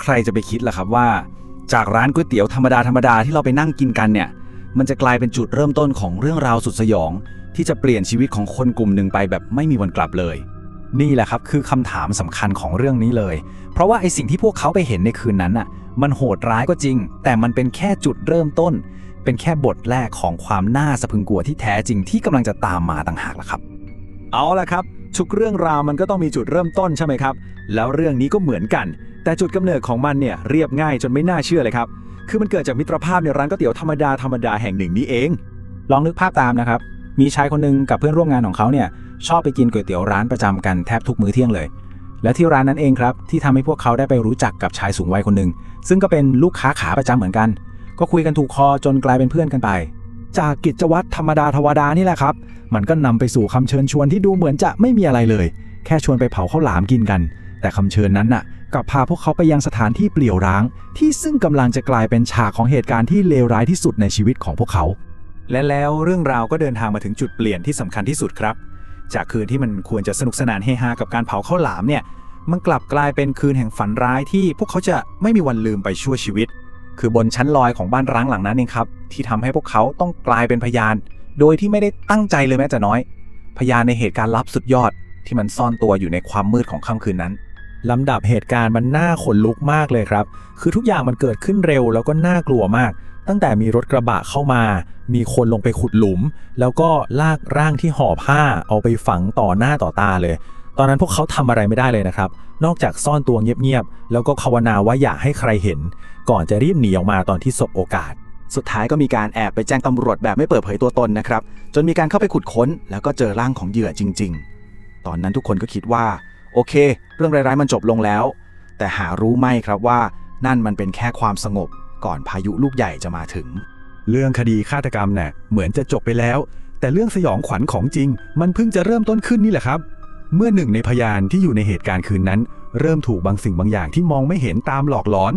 ใครจะไปคิดล่ะครับว่า จากร้านก๋วยเตี๋ยวธรรมดาธรรมดาที่เราไปนั่งกินกันเนี่ย มันจะกลายเป็นจุดเริ่มต้นของเรื่องราวสุดสยอง ที่จะเปลี่ยนชีวิตของคนกลุ่มหนึ่งไปแบบไม่มีวันกลับเลย นี่แหละครับคือคำถามสำคัญของเรื่องนี้เลย เพราะว่าไอสิ่งที่พวกเขาไปเห็นในคืนนั้นน่ะ มันโหดร้ายก็จริง แต่มันเป็นแค่จุดเริ่มต้น เป็นแค่บทแรกของความน่าสะพึงกลัวที่แท้จริงที่กำลังจะตามมาต่างหากล่ะครับ เอาละครับทุกเรื่องราวมันก็ต้องมีจุดเริ่มต้นใช่ไหมครับ แล้วเรื่องนี้ก็เหมือนกัน แต่จุดกำเนิดของมันเนี่ยเรียบง่ายจนไม่น่าเชื่อเลยครับ คือมันเกิดจากมิตรภาพในร้านก๋วยเตี๋ยวธรรมดาธรรมดาแห่งหนึ่งนี้เอง ลองนึกภาพตามนะครับ มีชายคนหนึ่งกับเพื่อนร่วมงานของเขาเนี่ยชอบไปกินก๋วยเตี๋ยวร้านประจำกันแทบทุกมื้อเที่ยงเลย และที่ร้านนั้นเองครับที่ทำให้พวกเขาได้ไปรู้จักกับชายสูงวัยคนหนึ่งซึ่งก็เป็นลูกค้าขาประจำเหมือนกัน ก็คุยกันถูกคอจนกลายเป็นเพื่อนกันไป จากกิจวัตรธรรมดาธรรมดานี่แหละครับ มันก็นำไปสู่คำเชิญชวนที่ดูเหมือนจะไม่มีอะไรเลย แค่ชวนไปเผาข้าวหลามกินกัน แต่คำเชิญนั้นน่ะกลับพาพวกเขาไปยังสถานที่เปลี่ยวร้าง ที่ซึ่งกำลังจะกลายเป็นฉากของเหตุการณ์ที่เลวร้ายที่สุดในชีวิตของพวกเขา และแล้วเรื่องราวก็เดินทางมาถึงจุดเปลี่ยนที่สำคัญที่สุดครับ จากคืนที่มันควรจะสนุกสนานเฮฮากับการเผาข้าวหลามเนี่ยมันกลับกลายเป็นคืนแห่งฝันร้ายที่พวกเขาจะไม่มีวันลืมไปชั่วชีวิต คือบนชั้นลอยของบ้านร้างหลังนั้นเองครับ ที่ทำให้พวกเขาต้องกลายเป็นพยาน โดยที่ไม่ได้ตั้งใจเลยแม้แต่น้อย พยานในเหตุการณ์ลับสุดยอดที่มันซ่อนตัวอยู่ในความมืดของค่ำคืนนั้น ลำดับเหตุการณ์มันน่าขนลุกมากเลยครับ คือทุกอย่างมันเกิดขึ้นเร็วแล้วก็น่ากลัวมาก ตั้งแต่มีรถกระบะเข้ามา มีคนลงไปขุดหลุม แล้วก็ลากร่างที่ห่อผ้าเอาไปฝังต่อหน้าต่อตาเลย ตอนนั้นพวกเขาทำอะไรไม่ได้เลยนะครับ นอกจากซ่อนตัวเงียบๆ แล้วก็ภาวนาว่าอย่าให้ใครเห็น ก่อนจะรีบหนีออกมาตอนที่สบโอกาส สุดท้ายก็มีการแอบไปแจ้งตำรวจแบบไม่เปิดเผยตัวตนนะครับ จนมีการเข้าไปขุดค้น แล้วก็เจอร่างของเหยื่อจริง ๆ ตอนนั้นทุกคนก็คิดว่า โอเค เรื่องร้ายๆมันจบลงแล้ว แต่หารู้ไหมครับว่า นั่นมันเป็นแค่ความสงบก่อนพายุลูกใหญ่จะมาถึง เรื่องคดีฆาตกรรมเนี่ยเหมือนจะจบไปแล้ว แต่เรื่องสยองขวัญของจริง มันเพิ่งจะเริ่มต้นขึ้นนี่แหละครับ เมื่อหนึ่งในพยานที่อยู่ในเหตุการณ์คืนนั้น เริ่มถูกบางสิ่งบางอย่างที่มองไม่เห็นตามหลอกหลอน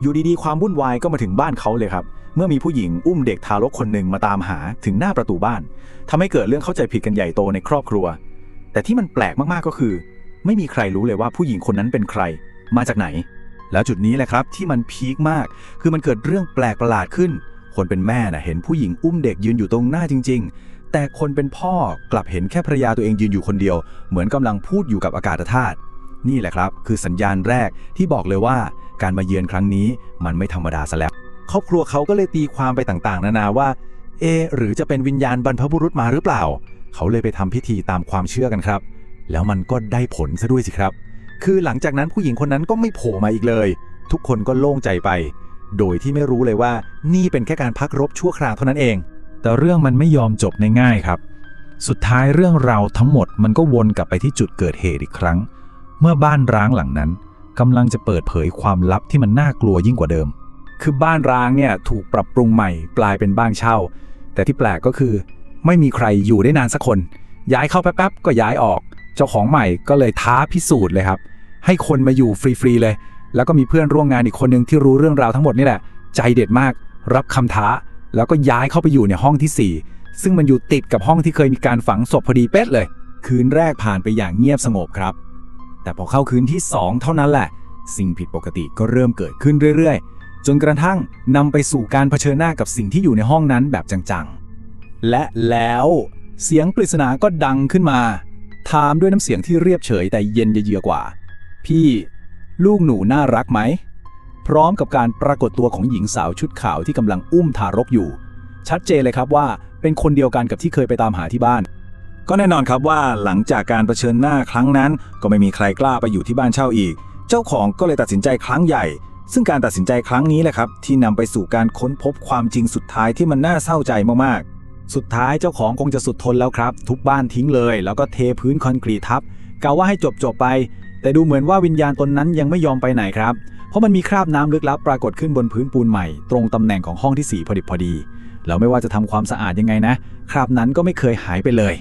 อยู่ดีๆ ความวุ่นวายก็มาถึงบ้านเขาเลยครับ เมื่อมีผู้หญิงอุ้มเด็กทารกคนหนึ่งมาตามหาถึงหน้าประตูบ้านทำให้เกิดเรื่องเข้าใจผิดกันใหญ่โตในครอบครัว แต่ที่มันแปลกมากๆก็คือ ไม่มีใครรู้เลยว่าผู้หญิงคนนั้นเป็นใคร มาจากไหน แล้วจุดนี้แหละครับที่มันพีคมาก คือมันเกิดเรื่องแปลกประหลาดขึ้น คนเป็นแม่น่ะเห็นผู้หญิงอุ้มเด็กยืนอยู่ตรงหน้าจริง ๆ แต่คนเป็นพ่อกลับเห็นแค่ภรรยาตัวเองยืนอยู่คนเดียว เหมือนกำลังพูดอยู่กับอากาศธาตุนี่แหละครับ คือสัญญาณแรกที่บอกเลยว่าการมาเยือนครั้งนี้มันไม่ธรรมดาซะแล้ว ครอบครัวเขาก็เลยตีความไปต่างๆ นานาว่า เอ หรือจะเป็นวิญญาณบรรพบุรุษมาหรือเปล่า เขาเลยไปทำพิธีตามความเชื่อกันครับ แล้วมันก็ได้ผลซะด้วยสิครับ คือหลังจากนั้นผู้หญิงคนนั้นก็ไม่โผล่มาอีกเลย ทุกคนก็โล่งใจไป โดยที่ไม่รู้เลยว่านี่เป็นแค่การพักรบชั่วคราวเท่านั้นเอง แต่เรื่องมันไม่ยอมจบง่ายๆครับ สุดท้ายเรื่องราวทั้งหมดมันก็วนกลับไปที่จุดเกิดเหตุอีกครั้ง เมื่อบ้านร้างหลังนั้นกำลังจะเปิดเผยความลับที่มันน่ากลัวยิ่งกว่าเดิม คือบ้านร้างเนี่ยถูกปรับปรุงใหม่กลายเป็นบ้านเช่า แต่ที่แปลกก็คือ ไม่มีใครอยู่ได้นานสักคน ย้ายเข้าแป๊บๆก็ย้ายออก เจ้าของใหม่ก็เลยท้าพิสูจน์เลยครับ ให้คนมาอยู่ฟรีๆเลย แล้วก็มีเพื่อนร่วมงานอีกคนหนึ่งที่รู้เรื่องราวทั้งหมดนี่แหละ ใจเด็ดมาก รับคำท้า แล้วก็ย้ายเข้าไปอยู่ในห้องที่ 4 ซึ่งมันอยู่ติดกับห้องที่เคยมีการฝังศพพอดีเป๊ะเลย คืนแรกผ่านไปอย่างเงียบสงบครับ แต่พอเข้าคืนที่ 2 เท่านั้นแหละ สิ่งผิดปกติก็เริ่มเกิดขึ้นเรื่อยๆ จนกระทั่งนำไปสู่การเผชิญหน้ากับสิ่งที่อยู่ในห้องนั้นแบบจังๆ และแล้วเสียงปริศนาก็ดังขึ้นมา ถามด้วยน้ำเสียงที่เรียบเฉยแต่เย็นเยือกว่า พี่ ลูกหนูน่ารักไหม พร้อมกับการปรากฏตัวของหญิงสาวชุดขาวที่กำลังอุ้มทารกอยู่ ชัดเจนเลยครับว่าเป็นคนเดียวกันกับที่เคยไปตามหาที่บ้านก็แน่นอนครับว่าหลังจากการรเผชิญหน้าครั้งนั้น ก็ไม่มีใครกล้าไปอยู่ที่บ้านเช่าอีก เจ้าของก็เลยตัดสินใจครั้งใหญ่ ซึ่งการตัดสินใจครั้งนี้แหละครับ ที่นำไปสู่การค้นพบความจริงสุดท้ายที่มันน่าเศร้าใจมากๆ สุดท้ายเจ้าของคงจะสุดทนแล้วครับ ทุบบ้านทิ้งเลย แล้วก็เทพื้นคอนกรีตทับกะว่าให้จบจบไป แต่ดูเหมือนว่าวิญญาณตนนั้นยังไม่ยอมไปไหนครับ เพราะมันมีคราบน้ำลึกลับปรากฏขึ้นบนพื้นปูนใหม่ ตรงตำแหน่งของห้องที่สี่พอดิบพอดี แล้วไม่ว่าจะทำความสะอาดยังไงนะ คราบนั้นก็ไม่เคยหายไปเลย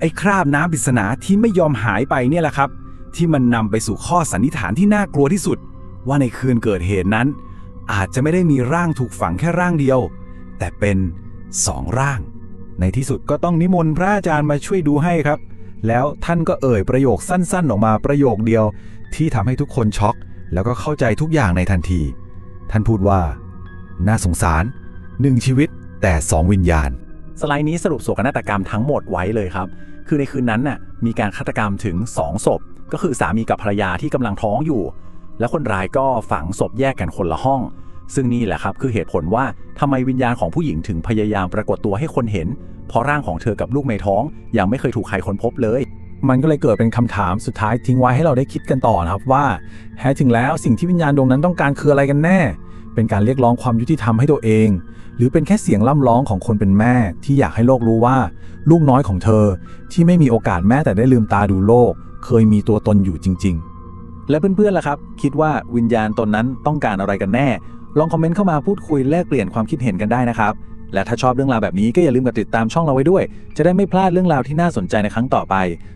ไอ้คราบน้ำปริศนาที่ไม่ยอมหายไปเนี่ยแหละครับ ที่มันนำไปสู่ข้อสันนิษฐานที่น่ากลัวที่สุด ว่าในคืนเกิดเหตุนั้น อาจจะไม่ได้มีร่างถูกฝังแค่ร่างเดียว แต่เป็นสองร่าง ในที่สุดก็ต้องนิมนต์พระอาจารย์มาช่วยดูให้ครับ แล้วท่านก็เอ่ยประโยคสั้นๆ ออกมาประโยคเดียว ที่ทำให้ทุกคนช็อก แล้วก็เข้าใจทุกอย่างในทันที ท่านพูดว่า น่าสงสารหนึ่งชีวิตแต่สองวิญญาณ สไลด์นี้สรุปโศกนาฏกรรมทั้งหมดไว้เลยครับ คือในคืนนั้นน่ะมีการฆาตกรรมถึง 2 ศพ ก็คือสามีกับภรรยาที่กำลังท้องอยู่ แล้วคนร้ายก็ฝังศพแยกกันคนละห้อง ซึ่งนี่แหละครับคือเหตุผลว่าทำไมวิญญาณของผู้หญิงถึงพยายามปรากฏตัวให้คนเห็น เพราะร่างของเธอกับลูกในท้อง ยังไม่เคยถูกใครค้นพบเลย มันก็เลยเกิดเป็นคำถามสุดท้ายทิ้งไว้ให้เราได้คิดกันต่อนะครับว่าแท้ถึงแล้วสิ่งที่วิญญาณดวงนั้นต้องการคืออะไรกันแน่ เป็นการเรียกร้องความยุติธรรมให้ตัวเอง หรือเป็นแค่เสียงล่ำร้องของคนเป็นแม่ ที่อยากให้โลกรู้ว่า ลูกน้อยของเธอ ที่ไม่มีโอกาสแม้แต่ได้ลืมตาดูโลก เคยมีตัวตนอยู่จริง ๆ และเพื่อนๆล่ะครับ คิดว่าวิญญาณตนนั้นต้องการอะไรกันแน่ ลองคอมเมนต์เข้ามาพูดคุยแลกเปลี่ยนความคิดเห็นกันได้นะครับ และถ้าชอบเรื่องราวแบบนี้ก็อย่าลืมกดติดตามช่องเราไว้ด้วย จะได้ไม่พลาดเรื่องราวที่น่าสนใจในครั้งต่อไป